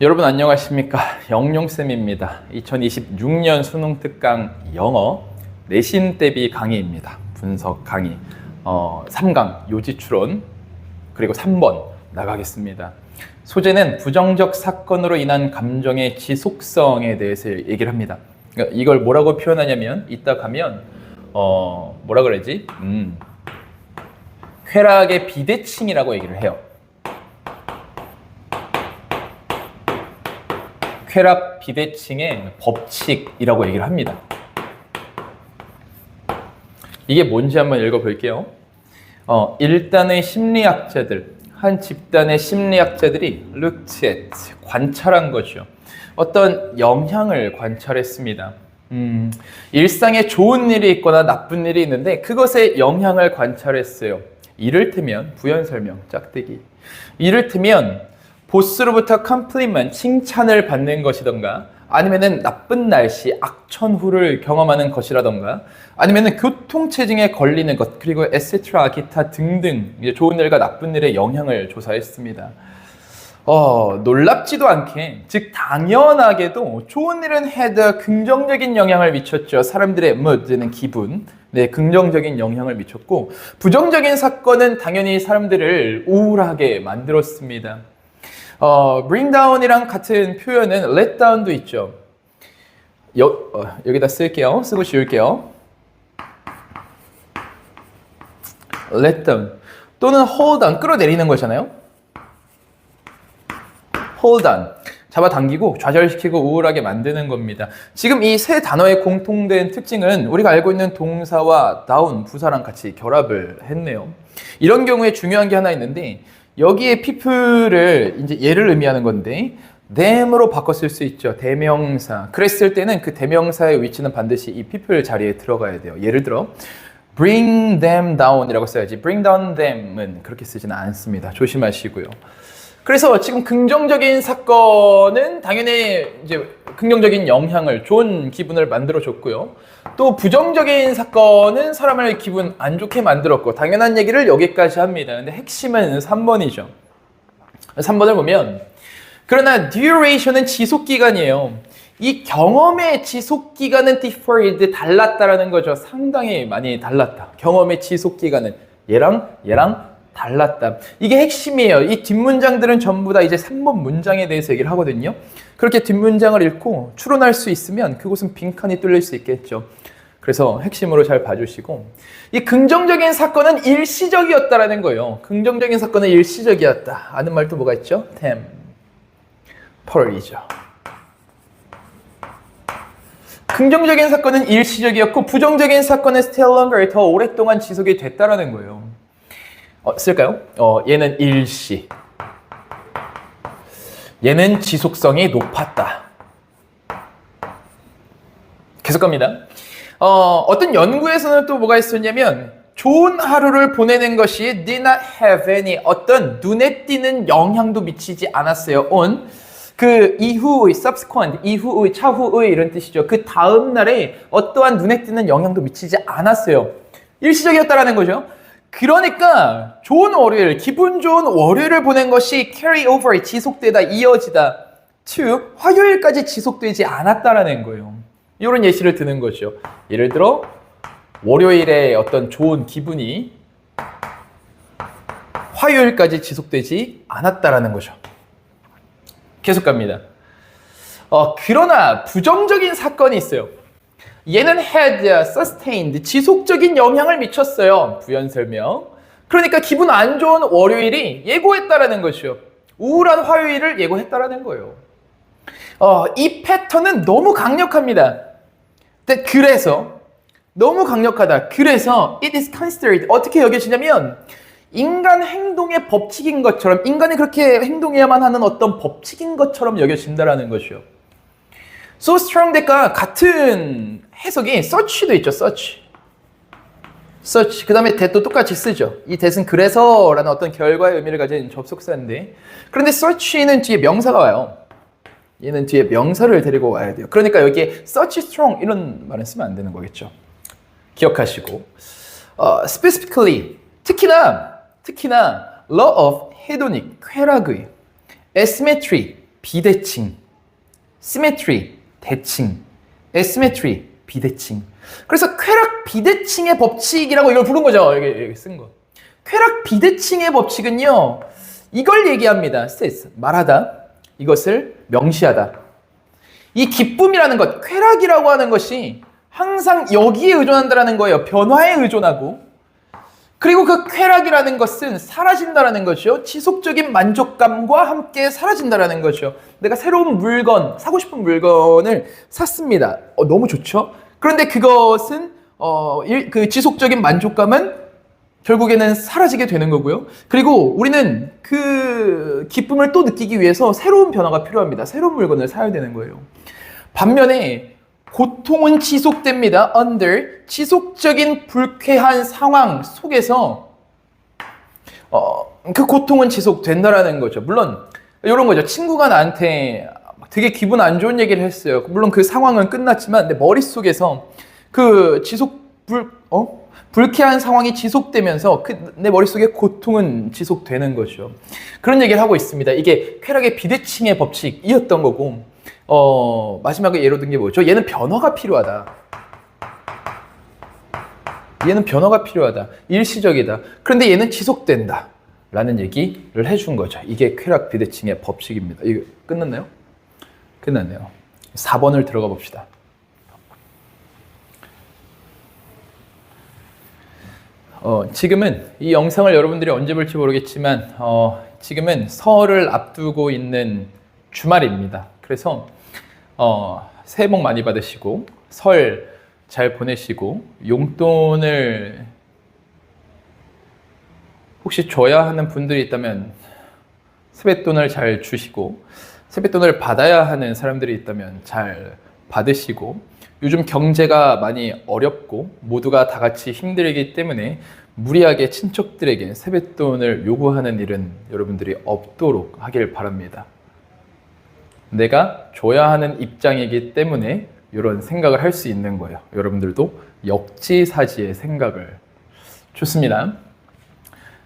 여러분 안녕하십니까? 영용쌤입니다. 2026년 수능 특강 영어 내신 대비 강의입니다. 분석 강의. 어, 3강 요지 추론 그리고 3번 나가겠습니다. 소재는 부정적 사건으로 인한 감정의 지속성에 대해서 얘기를 합니다. 그러니까 이걸 뭐라고 표현하냐면 이따 가면 어, 뭐라 그러지? 음, 쾌락의 비대칭이라고 얘기를 해요 쾌락 비대칭의 법칙이라고 얘기를 합니다. 이게 뭔지 한번 읽어볼게요. 어, 일단의 심리학자들, 한 집단의 심리학자들이 at, 관찰한 거죠. 어떤 영향을 관찰했습니다. 음, 일상에 좋은 일이 있거나 나쁜 일이 있는데 그것의 영향을 관찰했어요. 이를테면 부연 설명, 짝대기. 이를테면 보스로부터 컴플리먼 칭찬을 받는 것이던가 아니면은 나쁜 날씨 악천후를 경험하는 것이라던가 아니면은 교통체증에 걸리는 것 그리고 에세트라 기타 등등 이제 좋은 일과 나쁜 일의 영향을 조사했습니다. 어, 놀랍지도 않게 즉 당연하게도 좋은 일은 해도 긍정적인 영향을 미쳤죠. 사람들의 뭐드는 기분 네, 긍정적인 영향을 미쳤고 부정적인 사건은 당연히 사람들을 우울하게 만들었습니다. 어, bring down이랑 같은 표현은 let down도 있죠. 여, 어, 여기다 쓸게요. 쓰고 지울게요. let down 또는 hold on 끌어내리는 거잖아요. hold on 잡아당기고 좌절시키고 우울하게 만드는 겁니다. 지금 이 세 단어의 공통된 특징은 우리가 알고 있는 동사와 down 부사랑 같이 결합을 했네요. 이런 경우에 중요한 게 하나 있는데 여기에 people을 이제 얘를 의미하는 건데 them으로 바꿨을 수 있죠. 대명사. 그랬을 때는 그 대명사의 위치는 반드시 이 people 자리에 들어가야 돼요. 예를 들어 bring them down이라고 써야지. bring down them은 그렇게 쓰지는 않습니다. 조심하시고요. 그래서 지금 긍정적인 사건은 당연히 이제 긍정적인 영향을 좋은 기분을 만들어 줬고요. 또 부정적인 사건은 사람을 기분 안 좋게 만들었고 당연한 얘기를 여기까지 합니다. 근데 핵심은 3번이죠. 3번을 보면 그러나 duration은 지속 기간이에요. 이 경험의 지속 기간은 differed 달랐다라는 거죠. 상당히 많이 달랐다. 경험의 지속 기간은 얘랑 얘랑 달랐다. 이게 핵심이에요. 이 뒷문장들은 전부 다 이제 3번 문장에 대해서 얘기를 하거든요. 그렇게 뒷문장을 읽고 추론할 수 있으면 그곳은 빈칸이 뚫릴 수 있겠죠. 그래서 핵심으로 잘 봐주시고 이 긍정적인 사건은 일시적이었다라는 거예요. 긍정적인 사건은 일시적이었다. 아는 말도 뭐가 있죠? tempor이죠. 긍정적인 사건은 일시적이었고 부정적인 사건은 still longer 더 오랫동안 지속이 됐다라는 거예요. 어, 쓸까요? 어, 얘는 일시. 얘는 지속성이 높았다. 계속 갑니다. 어, 어떤 연구에서는 또 뭐가 있었냐면 좋은 하루를 보내는 것이 did not have any 어떤 눈에 띄는 영향도 미치지 않았어요. on 그 이후의 subsequent 이후의 차후의 이런 뜻이죠. 그 다음 날에 어떠한 눈에 띄는 영향도 미치지 않았어요. 일시적이었다라는 거죠. 그러니까 좋은 월요일, 기분 좋은 월요일을 보낸 것이 carry over 지속되다 이어지다 to 화요일까지 지속되지 않았다라는 거예요. 이런 예시를 드는 거죠. 예를 들어 월요일에 어떤 좋은 기분이 화요일까지 지속되지 않았다라는 거죠. 계속 갑니다. 어, 그러나 부정적인 사건이 있어요. 얘는 had sustained 지속적인 영향을 미쳤어요. 부연 설명. 그러니까 기분 안 좋은 월요일이 예고했다라는 것이요. 우울한 화요일을 예고했다라는 거예요. 어, 이 패턴은 너무 강력합니다. 그래서 너무 강력하다. 그래서 it is considered 어떻게 여겨지냐면 인간 행동의 법칙인 것처럼 인간이 그렇게 행동해야만 하는 어떤 법칙인 것처럼 여겨진다라는 것이요. So strong 대가 같은 해석이 search도 있죠. search. search. 그 다음에 that도 똑같이 쓰죠. 이 that은 그래서라는 어떤 결과의 의미를 가진 접속사인데 그런데 search는 뒤에 명사가 와요. 얘는 뒤에 명사를 데리고 와야 돼요. 그러니까 여기에 search strong 이런 말은 쓰면 안 되는 거겠죠. 기억하시고 어, specifically 특히나 특히나 law of hedonic 쾌락의 asymmetry 비대칭, symmetry, 대칭, asymmetry, 비대칭. 그래서 쾌락 비대칭의 법칙이라고 이걸 부른 거죠. 여기, 여기 쓴 거. 쾌락 비대칭의 법칙은요, 이걸 얘기합니다. 스테이스. 말하다. 이것을 명시하다. 이 기쁨이라는 것, 쾌락이라고 하는 것이 항상 여기에 의존한다라는 거예요. 변화에 의존하고. 그리고 그 쾌락이라는 것은 사라진다라는 거죠. 지속적인 만족감과 함께 사라진다라는 거죠. 내가 새로운 물건, 사고 싶은 물건을 샀습니다. 어, 너무 좋죠? 그런데 그것은, 어, 일- 그 지속적인 만족감은 결국에는 사라지게 되는 거고요. 그리고 우리는 그 기쁨을 또 느끼기 위해서 새로운 변화가 필요합니다. 새로운 물건을 사야 되는 거예요. 반면에 고통은 지속됩니다. under 지속적인 불쾌한 상황 속에서 어, 그 고통은 지속된다라는 거죠. 물론 이런 거죠. 친구가 나한테 막 되게 기분 안 좋은 얘기를 했어요. 물론 그 상황은 끝났지만 내 머릿속에서 그 지속 불 어? 불쾌한 상황이 지속되면서 그 내 머릿속에 고통은 지속되는 거죠. 그런 얘기를 하고 있습니다. 이게 쾌락의 비대칭의 법칙이었던 거고 어, 마지막에 예로 든 게 뭐죠? 얘는 변화가 필요하다. 얘는 변화가 필요하다. 일시적이다. 그런데 얘는 지속된다. 라는 얘기를 해준 거죠. 이게 쾌락 비대칭의 법칙입니다. 이거 끝났나요? 끝났네요. 4번을 들어가 봅시다. 어, 지금은 이 영상을 여러분들이 언제 볼지 모르겠지만 어, 지금은 설을 앞두고 있는 주말입니다. 그래서 어, 새해 복 많이 받으시고 설 잘 보내시고 용돈을 혹시 줘야 하는 분들이 있다면 세뱃돈을 잘 주시고 세뱃돈을 받아야 하는 사람들이 있다면 잘 받으시고 요즘 경제가 많이 어렵고 모두가 다 같이 힘들기 때문에 무리하게 친척들에게 세뱃돈을 요구하는 일은 여러분들이 없도록 하길 바랍니다. 내가 줘야 하는 입장이기 때문에 이런 생각을 할 수 있는 거예요. 여러분들도 역지사지의 생각을 좋습니다.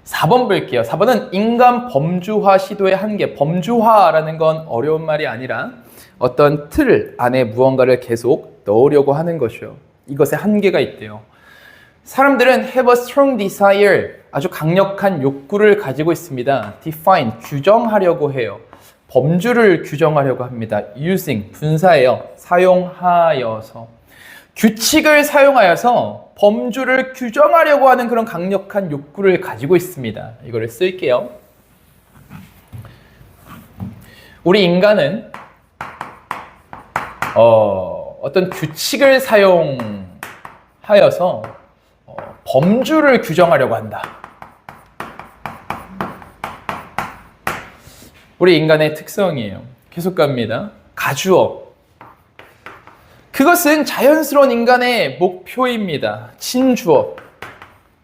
4번 볼게요. 4번은 인간 범주화 시도의 한계. 범주화라는 건 어려운 말이 아니라 어떤 틀 안에 무언가를 계속 넣으려고 하는 것이요. 이것에 한계가 있대요. 사람들은 have a strong desire, 아주 강력한 욕구를 가지고 있습니다. define, 규정하려고 해요. 범주를 규정하려고 합니다. using, 분사예요. 사용하여서. 규칙을 사용하여서 범주를 규정하려고 하는 그런 강력한 욕구를 가지고 있습니다. 이거를 쓸게요. 우리 인간은 어, 어떤 규칙을 사용하여서 어, 범주를 규정하려고 한다. 우리 인간의 특성이에요. 계속 갑니다. 가주어. 그것은 자연스러운 인간의 목표입니다. 진주어.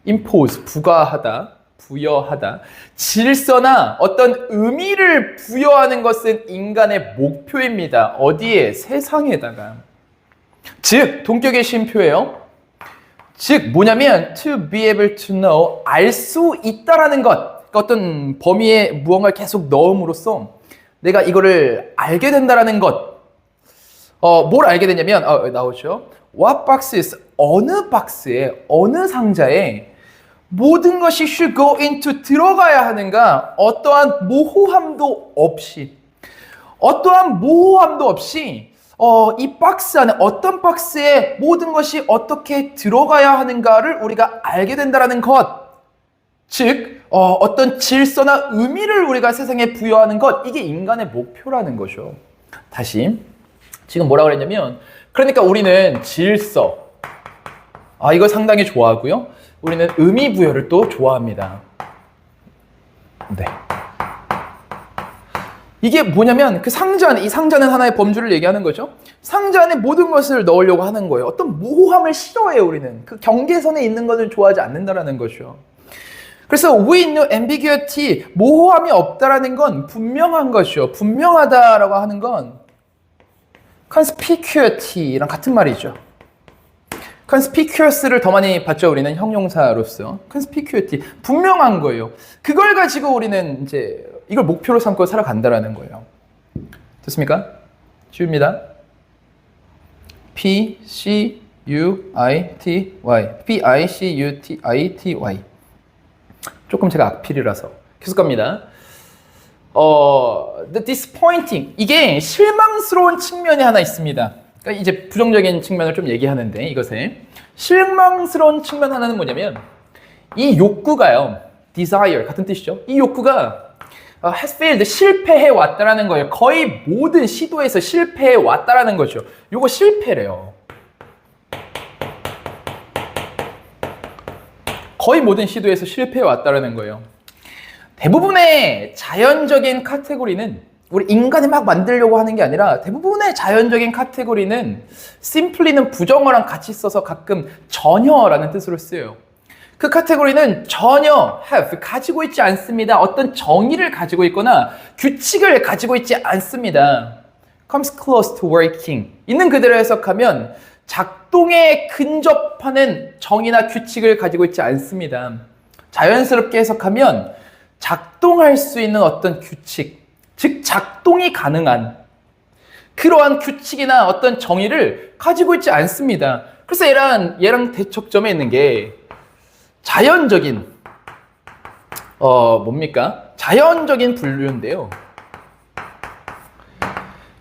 impose, 부과하다, 부여하다. 질서나 어떤 의미를 부여하는 것은 인간의 목표입니다. 어디에? 세상에다가. 즉, 동격의 쉼표예요. 즉, 뭐냐면 to be able to know, 알 수 있다라는 것. 그러니까 어떤 범위에 무언가를 계속 넣음으로써 내가 이거를 알게 된다라는 것. 어, 뭘 알게 되냐면, 어, 나오죠. What boxes, 어느 박스에, 어느 상자에 모든 것이 should go into 들어가야 하는가, 어떠한 모호함도 없이, 어떠한 모호함도 없이, 어, 이 박스 안에, 어떤 박스에 모든 것이 어떻게 들어가야 하는가를 우리가 알게 된다라는 것. 즉, 어, 어떤 질서나 의미를 우리가 세상에 부여하는 것, 이게 인간의 목표라는 거죠. 다시. 지금 뭐라 그랬냐면, 그러니까 우리는 질서. 아, 이거 상당히 좋아하고요. 우리는 의미 부여를 또 좋아합니다. 네. 이게 뭐냐면 그 상자 안에, 이 상자는 하나의 범주를 얘기하는 거죠. 상자 안에 모든 것을 넣으려고 하는 거예요. 어떤 모호함을 싫어해요, 우리는. 그 경계선에 있는 것을 좋아하지 않는다라는 거죠. 그래서 we know ambiguity, 모호함이 없다라는 건 분명한 것이요. 분명하다라고 하는 건 conspicuity랑 같은 말이죠. conspicuous를 더 많이 봤죠 우리는 형용사로서 conspicuity 분명한 거예요. 그걸 가지고 우리는 이제 이걸 목표로 삼고 살아간다라는 거예요. 됐습니까? 쉬웁니다. P C U I T Y P I C U T I T Y 조금 제가 악필이라서 계속 갑니다. 어, disappointing 이게 실망스러운 측면이 하나 있습니다. 그러니까 이제 부정적인 측면을 좀 얘기하는데 이것에 실망스러운 측면 하나는 뭐냐면 이 욕구가요, desire 같은 뜻이죠. 이 욕구가 어, has failed 실패해 왔다라는 거예요. 거의 모든 시도에서 실패해 왔다라는 거죠. 요거 실패래요. 거의 모든 시도에서 실패해 왔다라는 거예요. 대부분의 자연적인 카테고리는 우리 인간이 막 만들려고 하는 게 아니라 대부분의 자연적인 카테고리는 simply는 부정어랑 같이 써서 가끔 전혀라는 뜻으로 쓰여요. 그 카테고리는 전혀 have 가지고 있지 않습니다. 어떤 정의를 가지고 있거나 규칙을 가지고 있지 않습니다. comes close to working 있는 그대로 해석하면 작동에 근접하는 정의나 규칙을 가지고 있지 않습니다. 자연스럽게 해석하면 작동할 수 있는 어떤 규칙, 즉 작동이 가능한 그러한 규칙이나 어떤 정의를 가지고 있지 않습니다. 그래서 얘랑 얘랑 대척점에 있는 게 자연적인 어 뭡니까? 자연적인 분류인데요.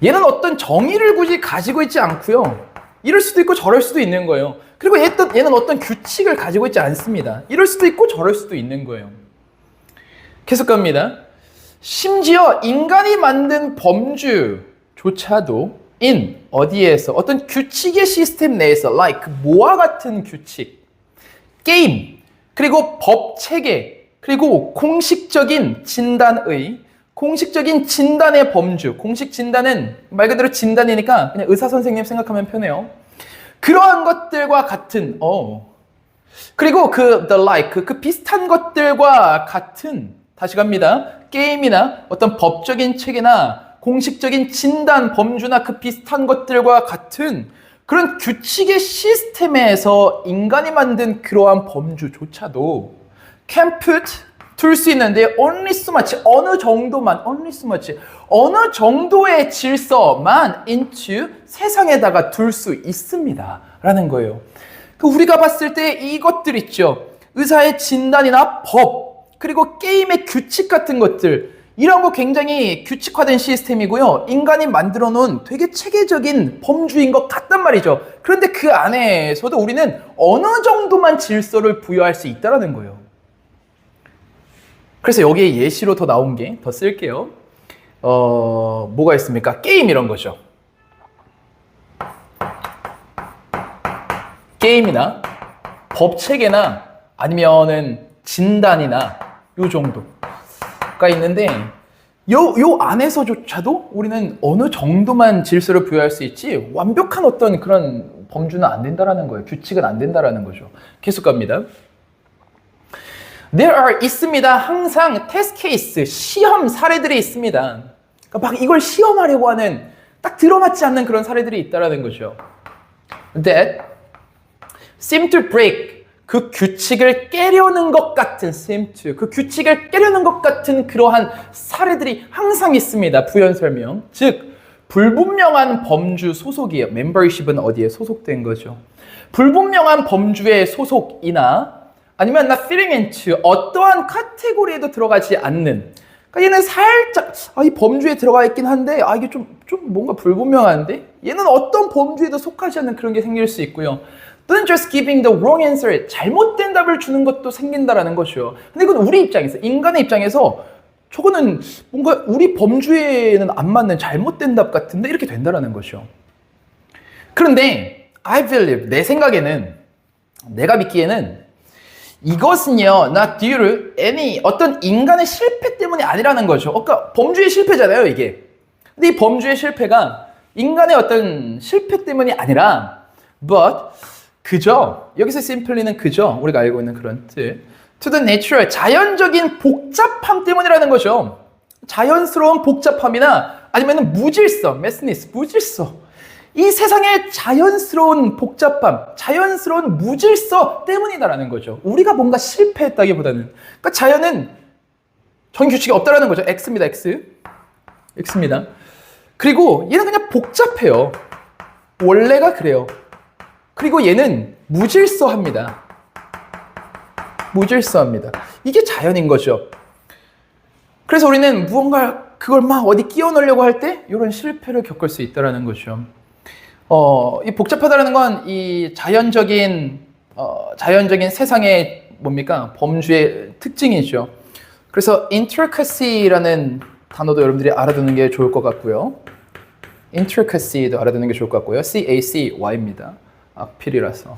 얘는 어떤 정의를 굳이 가지고 있지 않고요. 이럴 수도 있고 저럴 수도 있는 거예요. 그리고 얘는, 어떤 규칙을 가지고 있지 않습니다. 이럴 수도 있고 저럴 수도 있는 거예요. 계속 갑니다. 심지어 인간이 만든 범주조차도 in 어디에서 어떤 규칙의 시스템 내에서 like 뭐와 같은 규칙, 게임 그리고 법 체계 그리고 공식적인 진단의 공식적인 진단의 범주, 공식 진단은 말 그대로 진단이니까 그냥 의사 선생님 생각하면 편해요. 그러한 것들과 같은 어 그리고 그 the like 그, 그 비슷한 것들과 같은 다시 갑니다. 게임이나 어떤 법적인 체계나 공식적인 진단 범주나 그 비슷한 것들과 같은 그런 규칙의 시스템에서 인간이 만든 그러한 범주조차도 can put 둘 수 있는데 only so much 어느 정도만 only so much 어느 정도의 질서만 into 세상에다가 둘 수 있습니다 라는 거예요 그 우리가 봤을 때 이것들 있죠 의사의 진단이나 법 그리고 게임의 규칙 같은 것들 이런 거 굉장히 규칙화된 시스템이고요. 인간이 만들어 놓은 되게 체계적인 범주인 것 같단 말이죠. 그런데 그 안에서도 우리는 어느 정도만 질서를 부여할 수 있다는 거예요. 그래서 여기에 예시로 더 나온 게 더 쓸게요. 어, 뭐가 있습니까? 게임 이런 거죠. 게임이나 법 체계나 아니면은 진단이나 요 정도가 있는데 요, 요 안에서조차도 우리는 어느 정도만 질서를 부여할 수 있지 완벽한 어떤 그런 범주는 안 된다라는 거예요. 규칙은 안 된다라는 거죠. 계속 갑니다. There are 있습니다. 항상 테스트 케이스, 시험 사례들이 있습니다. 그러니까 막 이걸 시험하려고 하는 딱 들어맞지 않는 그런 사례들이 있다라는 거죠. That seem to break 그 규칙을 깨려는 것 같은 seem to 그 규칙을 깨려는 것 같은 그러한 사례들이 항상 있습니다. 부연 설명. 즉 불분명한 범주 소속이에요. 멤버십은 어디에 소속된 거죠. 불분명한 범주의 소속이나 아니면 나 feeling into 어떠한 카테고리에도 들어가지 않는 그러니까 얘는 살짝 아, 이 범주에 들어가 있긴 한데 아 이게 좀, 좀 뭔가 불분명한데 얘는 어떤 범주에도 속하지 않는 그런 게 생길 수 있고요. 또는 just giving the wrong answer 잘못된 답을 주는 것도 생긴다라는 것이요. 근데 이건 우리 입장에서 인간의 입장에서 저거는 뭔가 우리 범주에는 안 맞는 잘못된 답 같은데 이렇게 된다라는 것이요. 그런데 I believe 내 생각에는 내가 믿기에는 이것은요, not due to any 어떤 인간의 실패 때문이 아니라는 거죠. 그러니까 범주의 실패잖아요, 이게. 근데 이 범주의 실패가 인간의 어떤 실패 때문이 아니라, but 그저 여기서 simply는 그저 우리가 알고 있는 그런 뜻. to the natural 자연적인 복잡함 때문이라는 거죠. 자연스러운 복잡함이나 아니면 무질서, messiness, 무질서. 이 세상의 자연스러운 복잡함, 자연스러운 무질서 때문이다라는 거죠. 우리가 뭔가 실패했다기보다는. 그러니까 자연은 정규칙이 없다라는 거죠. X입니다, X. X입니다. 그리고 얘는 그냥 복잡해요. 원래가 그래요. 그리고 얘는 무질서합니다. 무질서합니다. 이게 자연인 거죠. 그래서 우리는 무언가 그걸 막 어디 끼워 넣으려고 할 때 이런 실패를 겪을 수 있다는 거죠. 어, 이 복잡하다는 건 이 자연적인 어, 자연적인 세상의 뭡니까 범주의 특징이죠. 그래서 intricacy라는 단어도 여러분들이 알아두는 게 좋을 것 같고요. intricacy도 알아두는 게 좋을 것 같고요. C A C Y입니다. 악필이라서.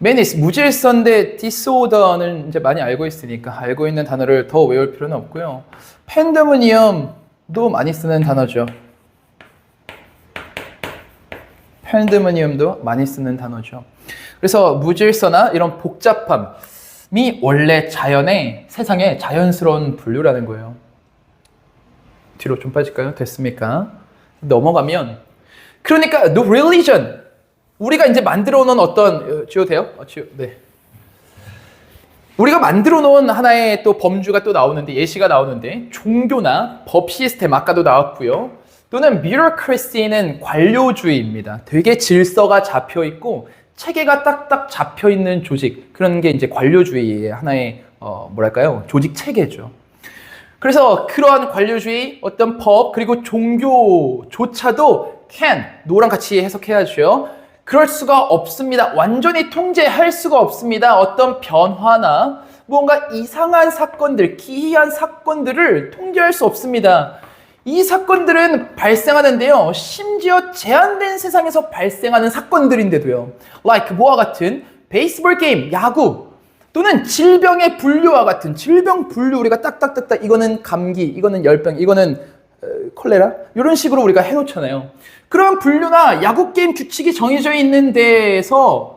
menace 무질서인데 disorder는 이제 많이 알고 있으니까 알고 있는 단어를 더 외울 필요는 없고요. pandemonium도 많이 쓰는 단어죠. 팬데모니움도 많이 쓰는 단어죠. 그래서 무질서나 이런 복잡함이 원래 자연의 세상의 자연스러운 분류라는 거예요. 뒤로 좀 빠질까요? 됐습니까? 넘어가면 그러니까 the religion 우리가 이제 만들어 놓은 어떤 어, 지워도 돼요? 어, 지워 네. 우리가 만들어 놓은 하나의 또 범주가 또 나오는데 예시가 나오는데 종교나 법 시스템 아까도 나왔고요. 또는 bureaucracy는 관료주의입니다. 되게 질서가 잡혀 있고 체계가 딱딱 잡혀 있는 조직 그런 게 이제 관료주의의 하나의 어, 뭐랄까요 조직 체계죠. 그래서 그러한 관료주의 어떤 법 그리고 종교조차도 can 노랑 같이 해석해야죠. 그럴 수가 없습니다. 완전히 통제할 수가 없습니다. 어떤 변화나 뭔가 이상한 사건들, 기이한 사건들을 통제할 수 없습니다. 이 사건들은 발생하는데요. 심지어 제한된 세상에서 발생하는 사건들인데도요. like 뭐와 같은 베이스볼 게임, 야구 또는 질병의 분류와 같은 질병 분류 우리가 딱딱딱딱 이거는 감기, 이거는 열병, 이거는 어, 콜레라 이런 식으로 우리가 해놓잖아요. 그런 분류나 야구 게임 규칙이 정해져 있는 데에서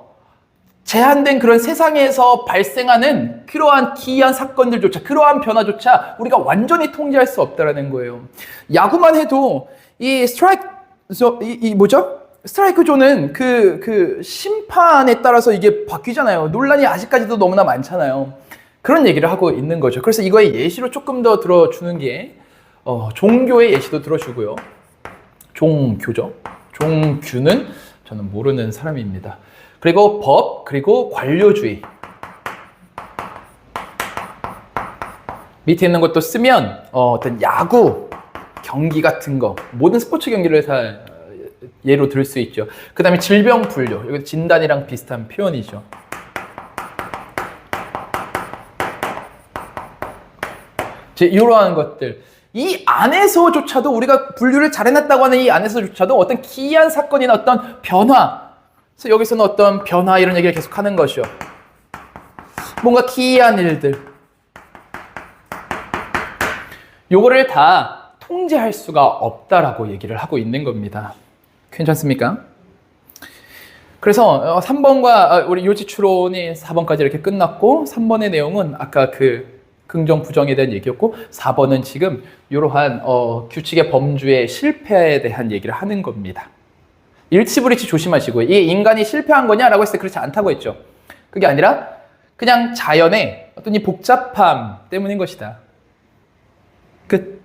제한된 그런 세상에서 발생하는 그러한 기이한 사건들조차 그러한 변화조차 우리가 완전히 통제할 수 없다라는 거예요. 야구만 해도 이 스트라이크 이, 이 뭐죠? 스트라이크 존은 그, 그 심판에 따라서 이게 바뀌잖아요. 논란이 아직까지도 너무나 많잖아요. 그런 얘기를 하고 있는 거죠. 그래서 이거의 예시로 조금 더 들어주는 게 어, 종교의 예시도 들어주고요. 종교죠. 종규는 저는 모르는 사람입니다. 그리고 법, 그리고 관료주의. 밑에 있는 것도 쓰면 어, 어떤 야구, 경기 같은 거, 모든 스포츠 경기를 다 어, 예로 들 수 있죠. 그 다음에 질병 분류. 이거 진단이랑 비슷한 표현이죠. 제 이러한 것들. 이 안에서조차도 우리가 분류를 잘 해놨다고 하는 이 안에서조차도 어떤 기이한 사건이나 어떤 변화. 그래서 여기서는 어떤 변화 이런 얘기를 계속 하는 것이요. 뭔가 기이한 일들. 요거를 다 통제할 수가 없다라고 얘기를 하고 있는 겁니다. 괜찮습니까? 그래서 3번과 우리 요지 추론이 4번까지 이렇게 끝났고 3번의 내용은 아까 그 긍정 부정에 대한 얘기였고 4번은 지금 이러한 어, 규칙의 범주의 실패에 대한 얘기를 하는 겁니다. 일치불이치 조심하시고 이 인간이 실패한 거냐라고 했을 때 그렇지 않다고 했죠. 그게 아니라 그냥 자연의 어떤 이 복잡함 때문인 것이다. 끝.